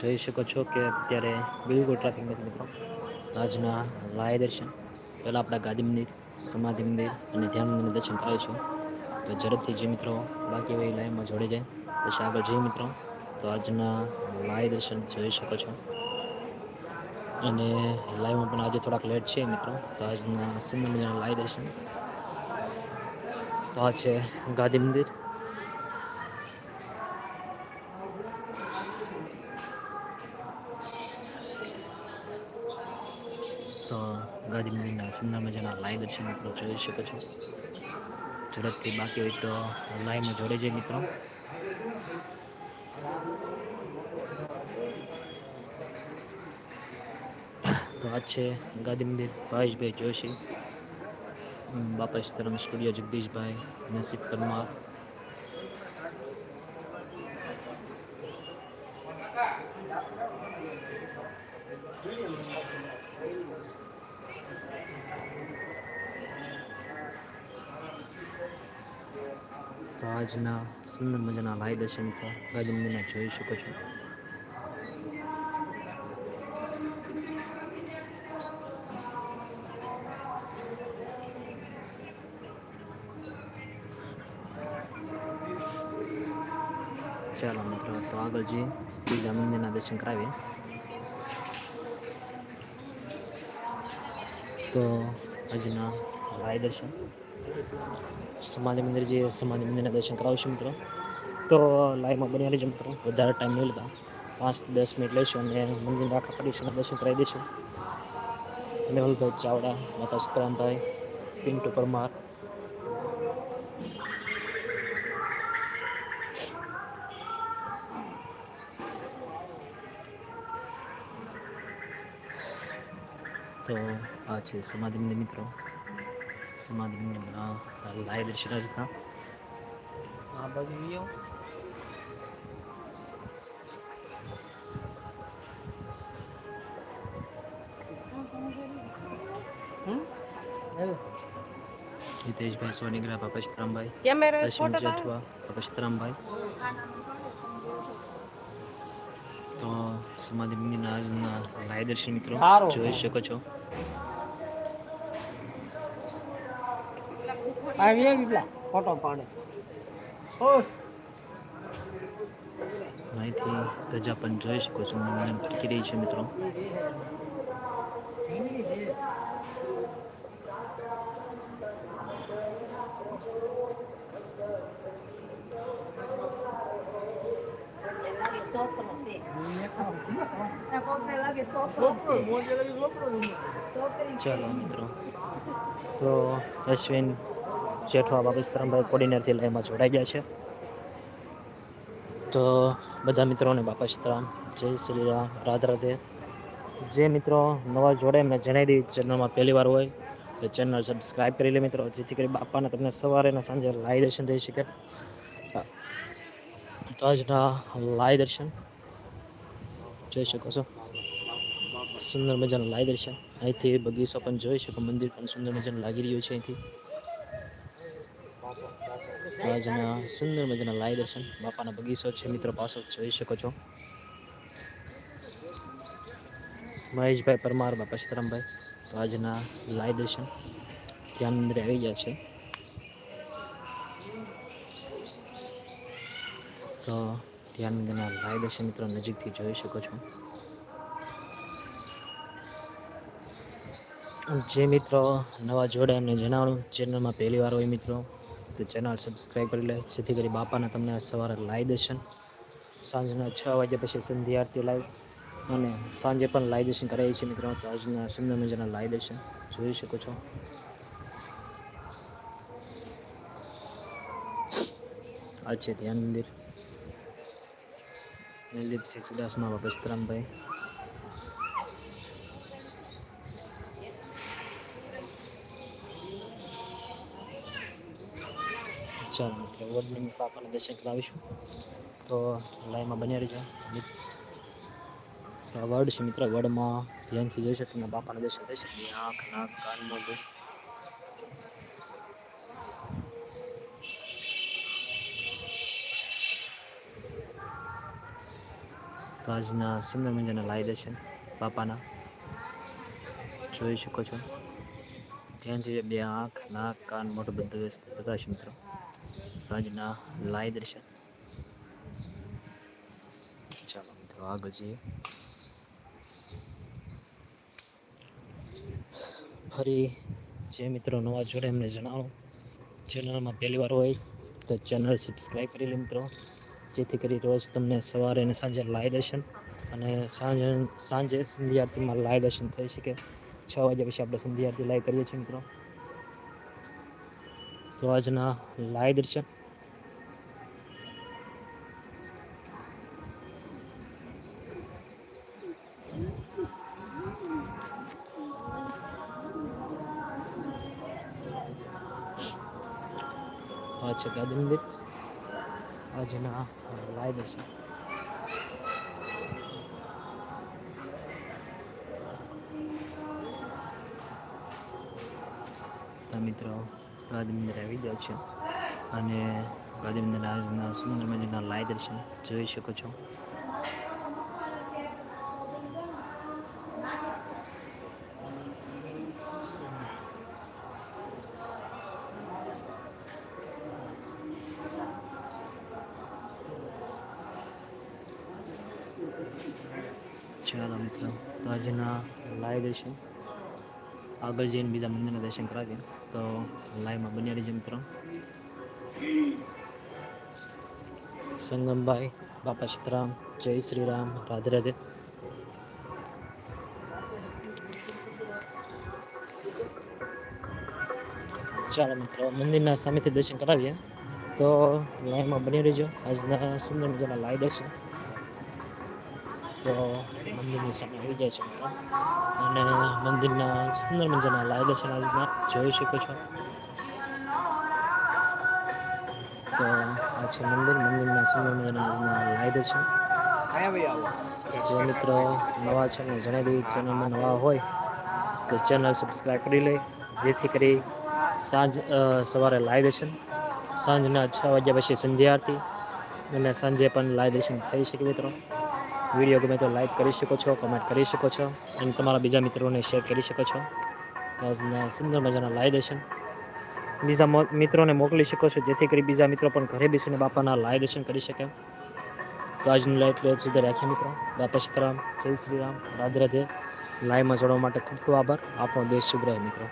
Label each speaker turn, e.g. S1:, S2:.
S1: જોઈ શકો છો કે અત્યારે બિલકુલ ટ્રાફિક નથી મિત્રો. આજના લાય દર્શન. પહેલાં આપણા ગાંધી મંદિર, સમાધિ મંદિર અને ધ્યાન મંદિરના દર્શન કરાવીશું તો ઝડપથી જે મિત્રો બાકી હોય લાઈનમાં જોડી જાય. પછી આગળ જઈએ મિત્રો. તો આજના લાય દર્શન જોઈ શકો છો. અને લાઈવમાં પણ આજે થોડાક લેટ છે મિત્રો. તો આજના સુંદર મજાના લાય દર્શન. તો આ છે ગાંધી મંદિર. તો ગાંધી મંદિરના સુંદર મજાના લાઈવ દર્શન મિત્રો જોઈ શકો છો ઝડપથી બાકી હોય તો લાઈવમાં જોડે જાય મિત્રો. તો આ છે ગાંધી મંદિર ભાવેશભાઈ જોશી. બાપા સીતારામ સ્ટુડિયો જગદીશભાઈ, નસીબ પરમાર. તો આજના સુંદર મજાના લાઈ દર્શન મિત્રો ગાંધી મંદિરના જોઈ શકો છો. ચાલો મિત્રો, તો આગળ જઈએ. બીજા મંદિરના દર્શન કરાવીએ. તો આજના લાઈ દર્શન. સમાધિ મંદિર જે સમાધિ મંદિરના દર્શન કરાવશું મિત્રો. તો લાઈવમાં બની રહીજો મિત્રો. વધારે ટાઈમ નહીં લેતા. પાંચ દસ મિનિટ લઈશું અને મંદિરના આખા પરિસરના દર્શન કરાવી દઈશું. મેહુલભાઈ ચાવડા, માતા સીતારામભાઈ પિન્ટુ પરમાર. તો આ છે સમાધિ મંદિર મિત્રો. સમાધિ મંદિરના લાઈવ દર્શન જ હતા
S2: આ બાજુ
S1: હિતેશભાઈ સોનીગ્રા બાપા સીતરામભાઈ
S2: કેમેરા
S1: જેઠવા બાપા તો સમાધિ મંદિરના આજના લાઈવ દર્શન મિત્રો જોઈ શકો છો
S2: આ વિયો કેટલા ફોટો પાડે ઓ
S1: અહીંથી ધજા પણ જોઈ શકો છો મંદિર ફરકી રહી છે મિત્રો. ચાલો મિત્રો. તો, અશ્વિન જેઠવા બાપા સીતરામભાઈ કોર્ડિનેટરથી લાઈવમાં જોડાઈ ગયા છે. તો બધા મિત્રોને બાપા સીતારામ જય શ્રી રામ રાધે રાધે. જે મિત્રો નવા જોડે એમને જણાવી દઈએ ચેનલમાં પહેલી વાર હોય, તો ચેનલ સબસ્ક્રાઈબ કરી લે મિત્રો, જેથી કરી બાપાને તમને સવારે અને સાંજે લાઈ દર્શન થઈ શકે. તો આજના લાઈ દર્શન. જોઈ શકો છો. સુંદર મજાનું લાઈ દર્શન. અહીંથી બગીચો પણ જોઈ શકો, મંદિર પણ સુંદર મજાનું લાગી રહ્યું છે અહીંથી. તો આજના સુંદર મજાના લાય દર્શન. બાપાના બગીચો છે, મિત્રો પાછળ જોઈ શકો છો. મહેશભાઈ પરમાર બાપા સીતારામભાઈ તો આજના લાય દર્શન ધ્યાન મંદિરે આવી ગયા છે. તો ધ્યાન મંદિરના લાય દર્શન મિત્રો નજીકથી જોઈ શકો છો. જે મિત્રો નવા જોડે એમને જણાવવાનું. ચેનલમાં પહેલી વાર હોય મિત્રો તો ચેનલ સબસ્ક્રાઈબ કરી લે. જેથી કરી બાપાના તમને સવારે લાઈ દર્શન સાંજના છ વાગ્યા પછી સંધ્યા આરતી લાઈવ અને સાંજે પણ લાઈ દર્શન કરાવીએ છીએ મિત્રો. તો આજના સુંદર મજાના લાઈ દર્શન જોઈ શકો છો. આ છે ધ્યાન મંદિર. દિલીપસિંહ સુદાસમા બાપા સીતરામભાઈ ચાલો મિત્રો વડની પાપાને દર્શન કરાવીશું. તો લાઈનમાં બન્યા રહીજો. આ વડ છે મિત્ર વડમાં ધ્યાનથી જોઈ શકો તમને બાપાના દર્શન થઈ શકે. આંખ, નાક, કાન, મોઢું. તો આજના સુંદર મજાના લાઈ દર્શન બાપાના. જોઈ શકો છો. ત્યાંથી બે આંખ, નાક, કાન, મોઢું બધું વ્યસ્ત બતાવશે મિત્રો. આજના લાય દર્શન. ચાલો મિત્રો, આગળ જઈએ. ફરી જે મિત્રો નવા જોડે એમને જણાવો. ચેનલમાં પહેલી વાર હોય તો ચેનલ સબસ્ક્રાઈબ કરી લે મિત્રો. જેથી કરી રોજ તમને સવારે અને સાંજે લાય દર્શન અને સાંજે સાંજે સંધ્યા લાઈ દર્શન થઈ શકે. છ વાગ્યા પછી આપણે સંધ્યા આરતી લાઈ કરીએ છીએ મિત્રો. તો આજના લાય દર્શન. છે ગાંધી મંદિર આજના લાઈવ છે મિત્રો ગાંધી મંદિર આવી ગયા છે. અને ગાંધી આજના સુંદર મંદિરના લાય દર્શન જોઈ શકો છો. ચાલો મિત્રો. તો આજના લાઈવ દર્શન આગળ જઈને બીજા મંદિરના દર્શન કરાવીએ. તો લાઈવમાં બની રહીજો મિત્રો. સંગમભાઈ, બાપા સીતારામ, જય શ્રી રામ, રાધે રાધે. ચાલો મિત્રો, મંદિરના સામેથી દર્શન કરાવીએ. તો લાઈવમાં બની રહીજો. આજના સુંદર મજાના લાઈવ દર્શન. તો મંદિરની સામે આવી જાય છે. અને મંદિરના સુંદર મજાના લાઈવ દર્શન આજના જોઈ શકો છો. તો આ છે મંદિર. મંદિરના સુંદર મજાના આજના દર્શન.
S2: અહીંયા
S1: જે મિત્રો નવા છે ને જણાવી દેવી ચેનલમાં નવા હોય તો ચેનલ સબસ્ક્રાઈબ કરી લે. જેથી કરી સાંજ સવારે લાય દર્શન, સાંજના છ વાગ્યા પછી સંધ્યા આરતી અને સાંજે પણ લાય દર્શન થઈ શકે મિત્રો. વીડિયો ગમે તો લાઈક કરી શકો છો કમેન્ટ કરી શકો છો અને તમારા બીજા મિત્રોને શેર કરી શકો છો. સુંદર મજાના લાઈ દર્શન. બીજા મિત્રોને મોકલી શકો છો, જેથી કરી બીજા મિત્રો પણ ઘરે બેસીને બાપાના લાય દર્શન કરી શકે. તો આજનું લાઈટ લેટ સુધી રાખીએ મિત્રો. બાપા સીતારામ જય શ્રી રામ, રાધે રાધે. લાઈવમાં જોડવા માટે ખૂબ ખૂબ આભાર. આપણો દેશ શુભ રહે મિત્રો.